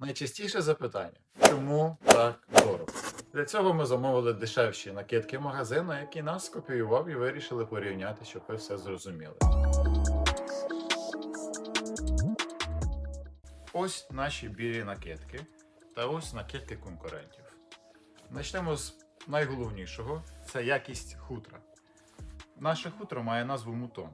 Найчастіше запитання: чому так дорого? Для цього ми замовили дешевші накидки магазину, який нас скопіював і вирішили порівняти, щоб ви все зрозуміли. Ось наші білі накидки та ось накидки конкурентів. Почнемо з найголовнішого це якість хутра. Наше хутро має назву мутон.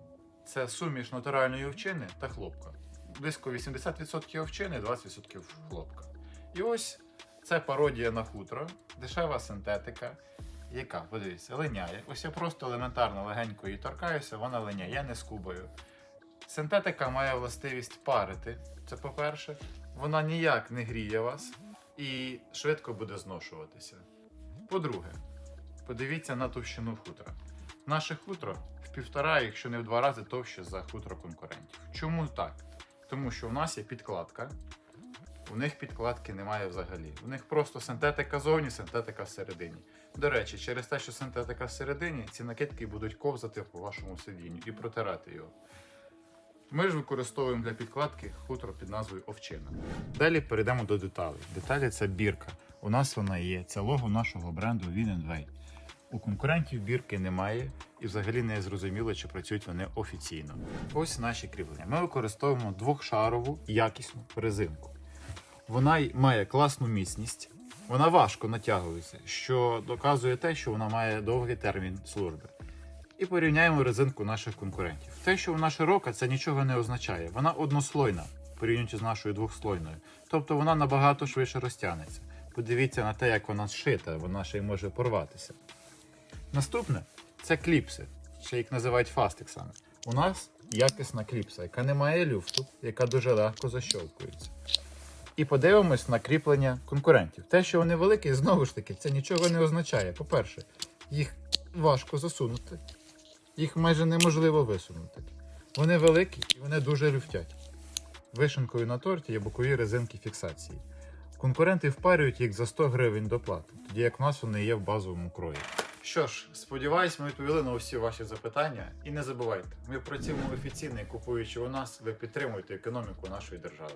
Це суміш натуральної овчини та хлопка. Близько 80% овчини, 20% хлопка. І ось це пародія на хутро, дешева синтетика, яка, подивіться, линяє. Ось я просто елементарно легенько її торкаюся, вона линяє, я не скубаю. Синтетика має властивість парити, це по-перше. Вона ніяк не гріє вас і швидко буде зношуватися. По-друге, подивіться на товщину хутра. Наше хутро в півтора, якщо не в два рази товще за хутро конкурентів. Чому так? Тому що в нас є підкладка, у них підкладки немає взагалі. У них просто синтетика зовні, синтетика всередині. До речі, через те, що синтетика всередині, ці накидки будуть ковзати по вашому сидінню і протирати його. Ми ж використовуємо для підкладки хутро під назвою овчина. Далі перейдемо до деталей. Деталі це бірка. У нас вона є. Це лого нашого бренду Win У конкурентів бірки немає і взагалі не зрозуміло, чи працюють вони офіційно. Ось наші кріплення. Ми використовуємо двохшарову якісну резинку. Вона має класну міцність, вона важко натягується, що доказує те, що вона має довгий термін служби. І порівняємо резинку наших конкурентів. Те, що вона широка, це нічого не означає. Вона однослойна, порівнюючи з нашою двохслойною. Тобто вона набагато швидше розтягнеться. Подивіться на те, як вона зшита, вона ще й може порватися. Наступне це кліпси, ще їх називають фастексами. У нас якісна кліпса, яка не має люфту, яка дуже легко защовкується. І подивимось на кріплення конкурентів. Те, що вони великі, знову ж таки, це нічого не означає. По-перше, їх важко засунути, їх майже неможливо висунути. Вони великі і вони дуже люфтять. Вишенкою на торті є бокові резинки фіксації. Конкуренти впарюють їх за 100 гривень доплати, тоді як в нас вони є в базовому крої. Що ж, сподіваюсь, ми відповіли на усі ваші запитання. І не забувайте, ми працюємо офіційно купуючи у нас, ви підтримуєте економіку нашої держави.